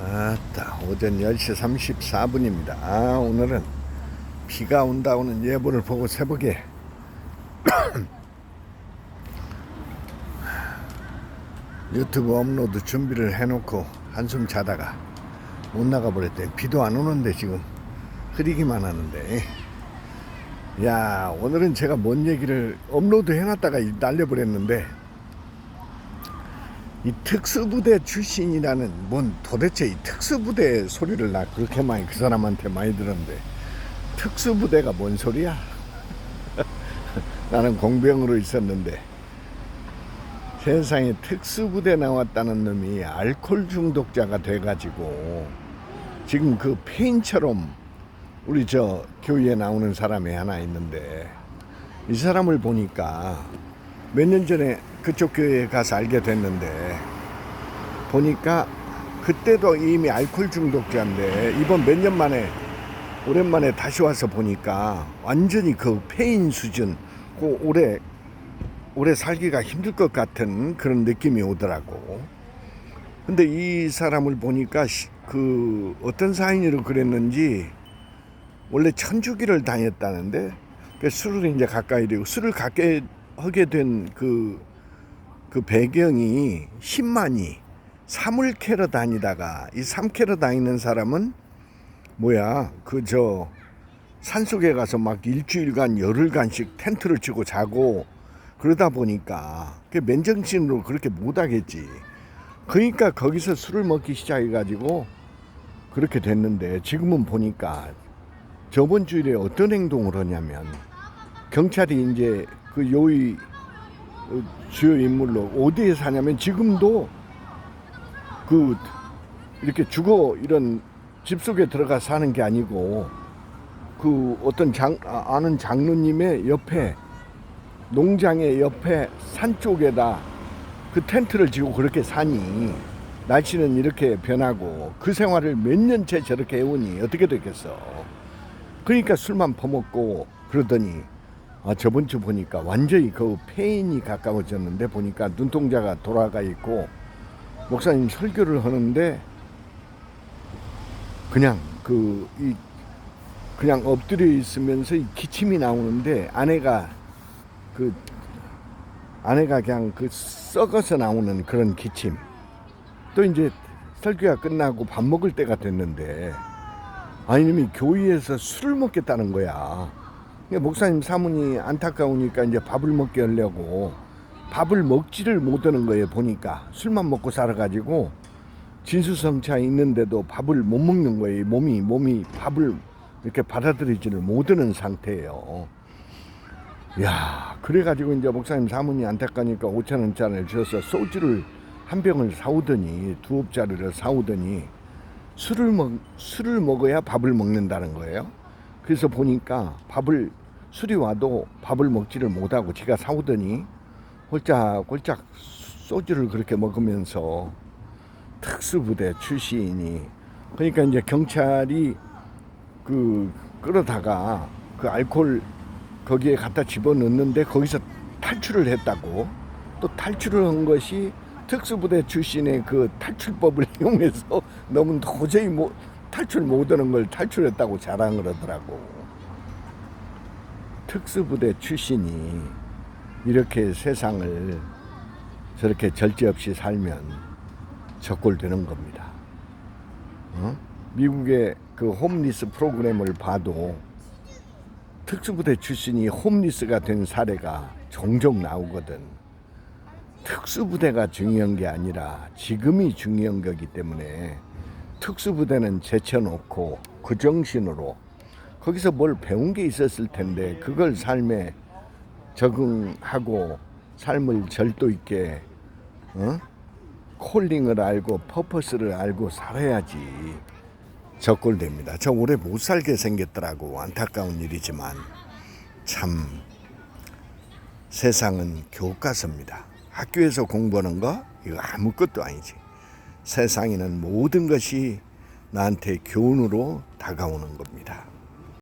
아따 오전 10시 34분입니다. 아 오늘은 비가 온다고는 예보를 보고 새벽에 유튜브 업로드 준비를 해놓고 한숨 자다가 못 나가버렸대. 비도 안 오는데 지금 흐리기만 하는데. 야 오늘은 제가 뭔 얘기를 업로드 해놨다가 날려버렸는데 이 특수부대 출신이라는 뭔 도대체 이 특수부대 소리를 나 그렇게 많이 그 사람한테 많이 들었는데 특수부대가 뭔 소리야? 나는 공병으로 있었는데 세상에 특수부대 나왔다는 놈이 알코올 중독자가 돼가지고 지금 그 페인처럼 우리 저 교회에 나오는 사람이 하나 있는데 이 사람을 보니까 몇 년 전에 그쪽 교회에 가서 알게 됐는데 보니까 그때도 이미 알코올 중독자인데 이번 몇 년 만에 오랜만에 다시 와서 보니까 완전히 그 페인 수준 그 오래 오래 살기가 힘들 것 같은 그런 느낌이 오더라고. 근데 이 사람을 보니까 시- 그 어떤 사인으로 그랬는지 원래 천주기를 다녔다는데 그 술을 이제 가까이 되고 술을 가까이 하게 된그그 배경이 10만이 삼을 캐러 다니다가 이 삼 캐러 다니는 사람은 뭐야 그 저 산속에 가서 막 일주일간 열흘간씩 텐트를 치고 자고 그러다 보니까 그 맨정신으로 그렇게 못하겠지. 그러니까 거기서 술을 먹기 시작해 가지고 그렇게 됐는데 지금은 보니까 저번 주일에 어떤 행동을 하냐면 경찰이 이제 그 요의 어, 주요 인물로 어디에 사냐면 지금도 그 이렇게 죽어 이런 집 속에 들어가 사는 게 아니고 그 어떤 장 아, 아는 장로님의 옆에 농장의 옆에 산 쪽에다 그 텐트를 지고 그렇게 사니 날씨는 이렇게 변하고 그 생활을 몇 년째 저렇게 해오니 어떻게 되겠어? 그러니까 술만 퍼먹고 그러더니 아, 저번 주 보니까 완전히 그 폐인이 가까워졌는데 보니까 눈동자가 돌아가 있고 목사님 설교를 하는데 그냥 그 이 그냥 엎드려 있으면서 이 기침이 나오는데 아내가 그 아내가 그냥 그 썩어서 나오는 그런 기침. 또 이제 설교가 끝나고 밥 먹을 때가 됐는데 아니님이 교회에서 술을 먹겠다는 거야. 그러니까 목사님 사문이 안타까우니까 이제 밥을 먹게 하려고 밥을 먹지를 못하는 거예요. 보니까 술만 먹고 살아가지고 진수성차 있는데도 밥을 못 먹는 거예요. 몸이 몸이 밥을 이렇게 받아들이지를 못하는 상태예요. 야, 그래가지고 이제 목사님 사문이 안타까니까 5천 원짜리를 주셔서 소주를 한 병을 사오더니 두 옵짜리를 사오더니 술을 먹 술을 먹어야 밥을 먹는다는 거예요. 그래서 보니까 밥을 술이 와도 밥을 먹지를 못하고 지가 사오더니 홀짝홀짝 소주를 그렇게 먹으면서 특수부대 출신이 그러니까 이제 경찰이 그 끌어다가 그 알코올 거기에 갖다 집어넣는데 거기서 탈출을 했다고. 또 탈출을 한 것이 특수부대 출신의 그 탈출법을 이용해서 너무 도저히 뭐 탈출 못하는 걸 탈출했다고 자랑을 하더라고 특수부대 출신이 이렇게 세상을 저렇게 절제 없이 살면 적골되는 겁니다. 어? 미국의 그 홈리스 프로그램을 봐도 특수부대 출신이 홈리스가 된 사례가 종종 나오거든. 특수부대가 중요한 게 아니라 지금이 중요한 거기 때문에 특수부대는 제쳐놓고 그 정신으로 거기서 뭘 배운 게 있었을 텐데 그걸 삶에 적응하고 삶을 절도 있게 어? 콜링을 알고 퍼포스를 알고 살아야지 적골됩니다. 저 오래 못 살게 생겼더라고 안타까운 일이지만 참 세상은 교과서입니다. 학교에서 공부하는 거 이거 아무것도 아니지. 세상에는 모든 것이 나한테 교훈으로 다가오는 겁니다.